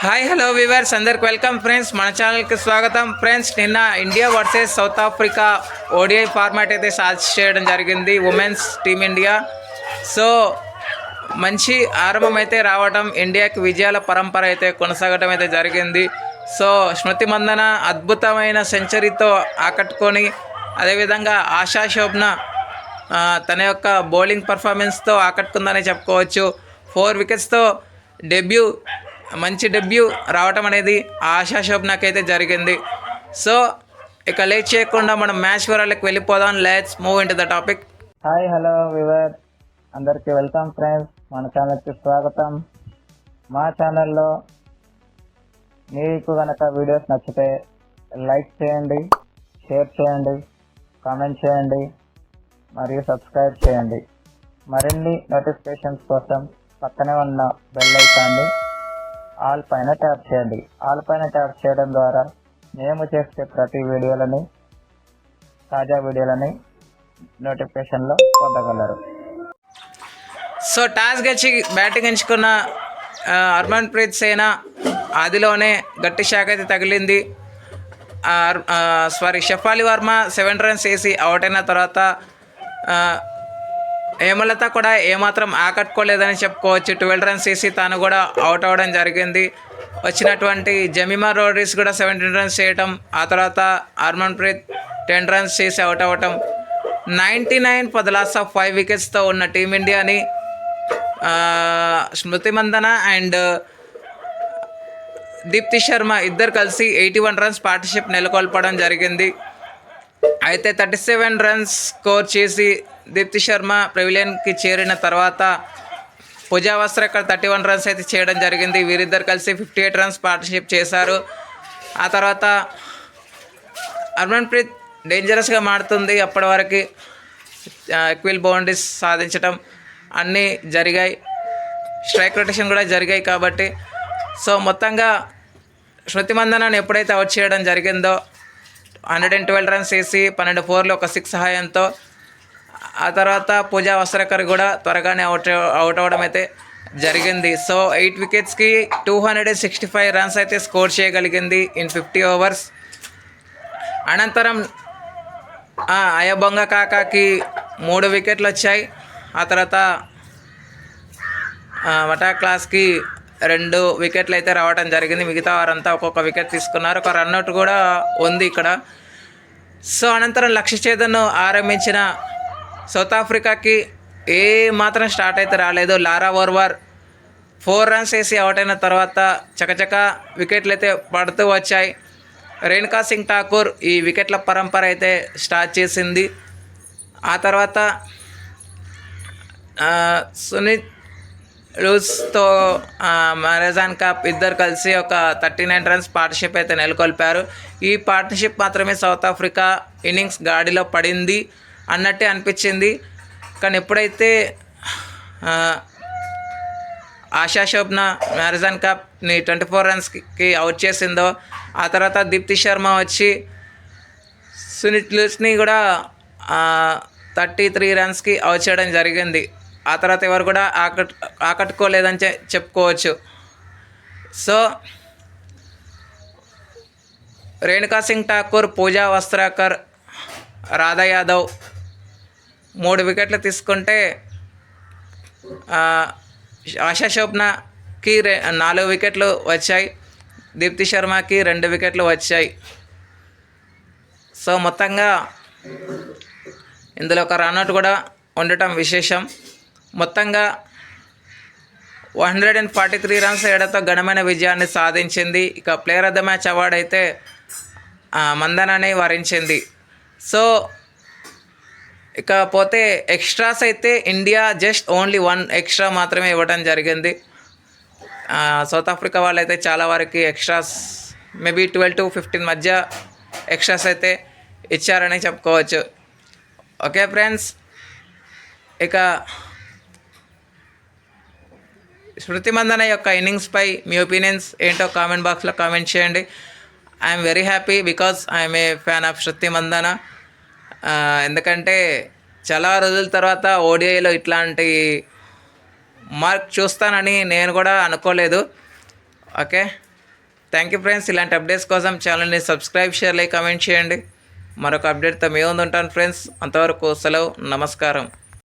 Hi hello viewers అందరికి welcome friends మన ఛానల్కి స్వాగతం. ఫ్రెండ్స్ నిన్న India versus South Africa ODI format అయితే సాధి చేయడం జరిగింది. ఉమెన్స్ టీమిండియా సో మంచి ఆరంభం అయితే రావడం ఇండియాకి విజయాల పరంపర అయితే కొనసాగడం అయితే జరిగింది. సో స్మృతి మందన అద్భుతమైన సెంచరీతో ఆకట్టుకొని అదేవిధంగా ఆశా శోభన తన యొక్క బౌలింగ్ పర్ఫార్మెన్స్తో ఆకట్టుకుందని చెప్పుకోవచ్చు. ఫోర్ వికెట్స్తో డెబ్యూ మంచి డెబ్యూ రావటం అనేది ఆశా నాకైతే జరిగింది. సో ఇక లేట్ చేయకుండా మనం మ్యాచ్ వివరాలకు వెళ్ళిపోదాం. Let's move in to the topic hi hello viewer అందరికీ వెల్కమ్ ఫ్రెండ్స్. మన ఛానల్కి స్వాగతం. మా ఛానల్లో మీకు కనుక వీడియోస్ నచ్చితే లైక్ చేయండి షేర్ చేయండి కామెంట్ చేయండి మరియు సబ్స్క్రైబ్ చేయండి. మరిన్ని నోటిఫికేషన్స్ కోసం పక్కనే ఉన్న బెల్ ఐకాన్ని ఆల్ పైన ట్యాప్ చేయండి. ఆల్ పైన ట్యాప్ చేయడం ద్వారా మేము చేసే ప్రతి వీడియోలని తాజా వీడియోలని నోటిఫికేషన్లో పొందగలరు. సో టాస్ గెలిచి బ్యాటింగ్ ఎంచుకున్న ఆ, హర్మన్ ప్రీత్ ఆదిలోనే గట్టి షాక్ అయితే తగిలింది. Sorry Shafali Verma seven runs వేసి అవుట్ అయిన తర్వాత హేమలత కూడా ఏమాత్రం ఆకట్టుకోలేదని చెప్పుకోవచ్చు. ట్వెల్వ్ రన్స్ వేసి తాను కూడా అవుట్ అవ్వడం జరిగింది. వచ్చినటువంటి జమీమా రోడ్రీస్ కూడా సెవెంటీన్ రన్స్ చేయటం ఆ తర్వాత హర్మన్ ప్రీత్ టెన్ రన్స్ చేసి అవుట్. అవ్వటం ninety nine for the loss of five వికెట్స్తో ఉన్న టీమిండియాని స్మృతి మందన అండ్ దీప్తి శర్మ ఇద్దరు కలిసి ఎయిటీ వన్ రన్స్ పార్ట్నర్షిప్ నెలకొల్పడం జరిగింది. అయితే థర్టీ సెవెన్ రన్స్ స్కోర్ చేసి దీప్తి శర్మ ప్రవిలియన్కి చేరిన తర్వాత Pooja Vastrakar thirty one runs అయితే చేయడం జరిగింది. వీరిద్దరు కలిసి ఫిఫ్టీ ఎయిట్ రన్స్ పార్ట్నర్షిప్ చేశారు. ఆ తర్వాత హర్మన్ ప్రీత్ డేంజరస్గా మారుతుంది. అప్పటి వరకు ఎక్విల్ బౌండరీస్ సాధించడం అన్నీ జరిగాయి. స్ట్రైక్ రొటేషన్ కూడా జరిగాయి కాబట్టి. సో మొత్తంగా శృతి మందనాన్ని ఎప్పుడైతే అవుట్ చేయడం జరిగిందో హండ్రెడ్ అండ్ ట్వెల్వ్ రన్స్ వేసి పన్నెండు ఫోర్లు ఒక సిక్స్ సహాయంతో ఆ తర్వాత పూజా వస్త్రకర్ కూడా త్వరగానే అవుట్ అవుట్ అవ్వడం అయితే జరిగింది. So eight వికెట్స్కి two hundred and sixty five runs అయితే స్కోర్ చేయగలిగింది ఇన్ ఫిఫ్టీ ఓవర్స్ అనంతరం ఆ, అయబొంగ కాకాకి మూడు వికెట్లు వచ్చాయి. ఆ తర్వాత వటా క్లాస్కి రెండు వికెట్లు అయితే రావడం జరిగింది. మిగతా వారంతా ఒక్కొక్క వికెట్ తీసుకున్నారు. ఒక రన్అట్ కూడా ఉంది ఇక్కడ. సో అనంతరం లక్ష్య చేతను ఆరంభించిన సౌత్ ఆఫ్రికాకి ఏ మాత్రం స్టార్ట్ అయితే రాలేదు. లారా ఓర్వార్ ఫోర్ రన్స్ వేసి అవుట్ అయిన తర్వాత చకచక వికెట్లు అయితే పడుతూ వచ్చాయి. రేణుకా సింగ్ ఠాకూర్ ఈ వికెట్ల పరంపర అయితే స్టార్ట్ చేసింది. ఆ తర్వాత సునీత్ లూస్తో మ్యారజాన్ కప్ ఇద్దరు కలిసి ఒక థర్టీ నైన్ రన్స్ పార్ట్నర్షిప్ అయితే నెలకొల్పారు. ఈ పార్ట్నర్షిప్ మాత్రమే సౌత్ ఆఫ్రికా ఇన్నింగ్స్ గాడిలో పడింది. అన్నట్టే అనిపించింది. కానీ ఎప్పుడైతే ఆశా శోభన మ్యారజాన్ కప్ని ట్వంటీ ఫోర్ రన్స్కి అవుట్ చేసిందో ఆ తర్వాత దీప్తి శర్మ వచ్చి సునీత్ లూస్ని కూడా థర్టీ త్రీ రన్స్కి అవుట్ చేయడం జరిగింది. ఆ తర్వాత ఎవరు కూడా ఆకట్ ఆకట్టుకోలేదని చె- చెప్పుకోవచ్చు. సో రేణుకా సింగ్ ఠాకూర్ పూజా వస్త్రాకర్ రాధా యాదవ్ మూడు వికెట్లు తీసుకుంటే ఆశా శోభనకి రె నాలుగు వికెట్లు వచ్చాయి. దీప్తి శర్మకి రెండు వికెట్లు వచ్చాయి. సో మొత్తంగా ఇందులో ఒక రన్అట్ కూడా ఉండటం విశేషం. మొత్తంగా one hundred and forty three runs ఏడతో ఘనమైన విజయాన్ని సాధించింది. ఇక player of the match award అయితే మందనని వరించింది. సో ఇక పోతే ఎక్స్ట్రాస్ అయితే India just only one extra మాత్రమే ఇవ్వడం జరిగింది. సౌత్ ఆఫ్రికా వాళ్ళైతే చాలా వరకు extras maybe twelve to fifteen మధ్య ఎక్స్ట్రాస్ అయితే ఇచ్చారని చెప్పుకోవచ్చు. Okay friends? ఇక శృతి మందన యొక్క ఇన్నింగ్స్పై మీ ఒపీనియన్స్ ఏంటో కామెంట్ బాక్స్లో కామెంట్ చేయండి. I'm very happy because I'm a fan of Shruti Mandhana. ఎందుకంటే చాలా రోజుల తర్వాత ఓడిఐలో ఇట్లాంటి మార్క్ చూస్తానని నేను కూడా అనుకోలేదు. ఓకే? థ్యాంక్ యూ ఫ్రెండ్స్ ఇలాంటి అప్డేట్స్ కోసం ఛానల్ని సబ్స్క్రైబ్ షేర్ లైక్ కమెంట్ చేయండి. మరొక అప్డేట్తో మేము ఉంటాను ఫ్రెండ్స్ అంతవరకు సెలవు. నమస్కారం.